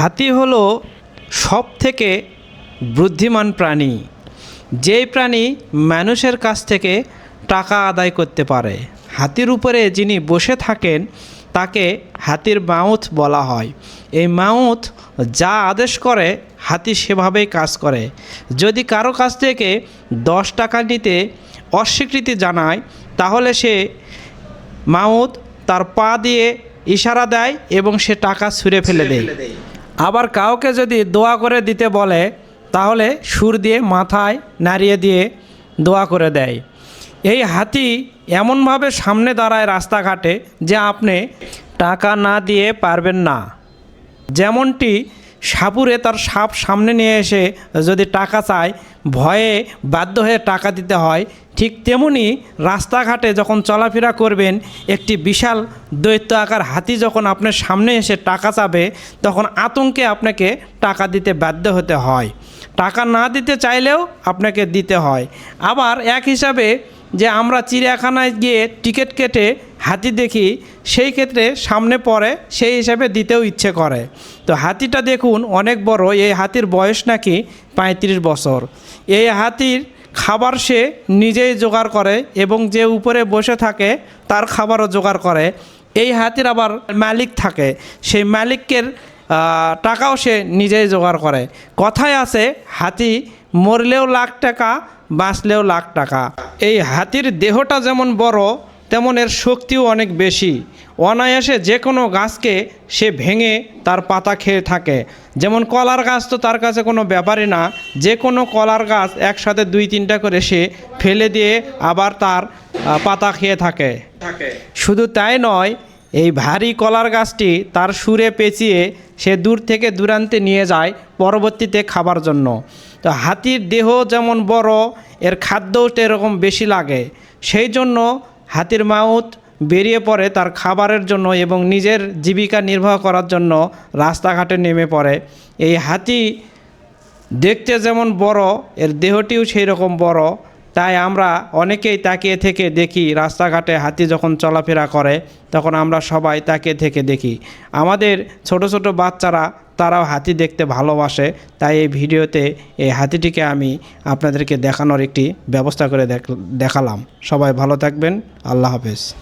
হাতি হলো সব থেকে বুদ্ধিমান প্রাণী, যেই প্রাণী মানুষের কাছ থেকে টাকা আদায় করতে পারে। হাতির উপরে যিনি বসে থাকেন, তাকে হাতির মাউথ বলা হয়। এই মাউথ যা আদেশ করে, হাতি সেভাবেই কাজ করে। যদি কারও কাছ থেকে দশ টাকা নিতে অস্বীকৃতি জানায়, তাহলে সে মাউথ তার পা দিয়ে ইশারা দেয় এবং সে টাকা ছুঁড়ে ফেলে দেয়। আবার কাউকে যদি দোয়া করে দিতে বলে, তাহলে সুর দিয়ে মাথায় নাড়িয়ে দিয়ে দোয়া করে দেয়। এই হাতি এমনভাবে সামনে দাঁড়ায় রাস্তাঘাটে যে আপনি টাকা না দিয়ে পারবেন না। যেমনটি সাপুরে তার সাপ সামনে নিয়ে এসে যদি টাকা চায়, ভয়ে বাধ্য হয়ে টাকা দিতে হয় ঠিক তেমনি রাস্তাঘাটে যখন চলাফেরা করবেন, একটি বিশাল দৈত্য আকার হাতি যখন আপনার সামনে এসে টাকা চাবে, তখন আতঙ্কে আপনাকে টাকা দিতে বাধ্য হতে হয়। টাকা না দিতে চাইলেও আপনাকে দিতে হয়। আবার এক হিসাবে যে আমরা চিড়িয়াখানায় গিয়ে টিকিট কেটে হাতি দেখি, সেই ক্ষেত্রে সামনে পড়ে, সেই হিসাবে দিতেও ইচ্ছে করে। তো হাতিটা দেখুন, অনেক বড়, এই হাতির বয়স নাকি পঁয়ত্রিশ বছর। এই হাতির খাবার সে নিজেই জোগাড় করে এবং যে উপরে বসে থাকে, তার খাবারও জোগাড় করে। এই হাতির আবার মালিক থাকে। সেই মালিকের টাকাও সে নিজেই জোগাড় করে। কথায় আছে, হাতি মরলেও লাখ টাকা, বাঁচলেও লাখ টাকা। এই হাতির দেহটা যেমন বড় তেমন এর শক্তিও অনেক বেশি। অনায়াসে যে কোনো গাছকে সে ভেঙে তার পাতা খেয়ে থাকে। যেমন কলার গাছ তো তার কাছে কোনো ব্যাপারই না। যে কোনো কলার গাছ একসাথে দুই তিনটা করে সে ফেলে দিয়ে আবার তার পাতা খেয়ে থাকে। শুধু তাই নয় এই ভারী কলার গাছটি তার সুরে পেঁচিয়ে সে দূর থেকে দূরান্তে নিয়ে যায় পরবর্তীতে খাবার জন্য। তো হাতির দেহ যেমন বড় এর খাদ্যও এরকম বেশি লাগে। সেই জন্য হাতির মাউত বেরিয়ে পড়ে তার খাবারের জন্য এবং নিজের জীবিকা নির্বাহ করার জন্য রাস্তাঘাটে নেমে পড়ে। এই হাতি দেখতে যেমন বড়, এর দেহটিও সেই রকম বড়। তাই আমরা অনেকেই তাকিয়ে থেকে দেখি, রাস্তাঘাটে হাতি যখন চলাফেরা করে, তখন আমরা সবাই তাকিয়ে থেকে দেখি। আমাদের ছোট ছোট বাচ্চারা, তারাও হাতি দেখতে ভালোবাসে, তাই এই ভিডিওতে এই হাতিটিকে আমি আপনাদেরকে দেখানোর একটি ব্যবস্থা করে দেখ- দেখালাম। সবাই ভালো থাকবেন, আল্লাহ হাফেজ।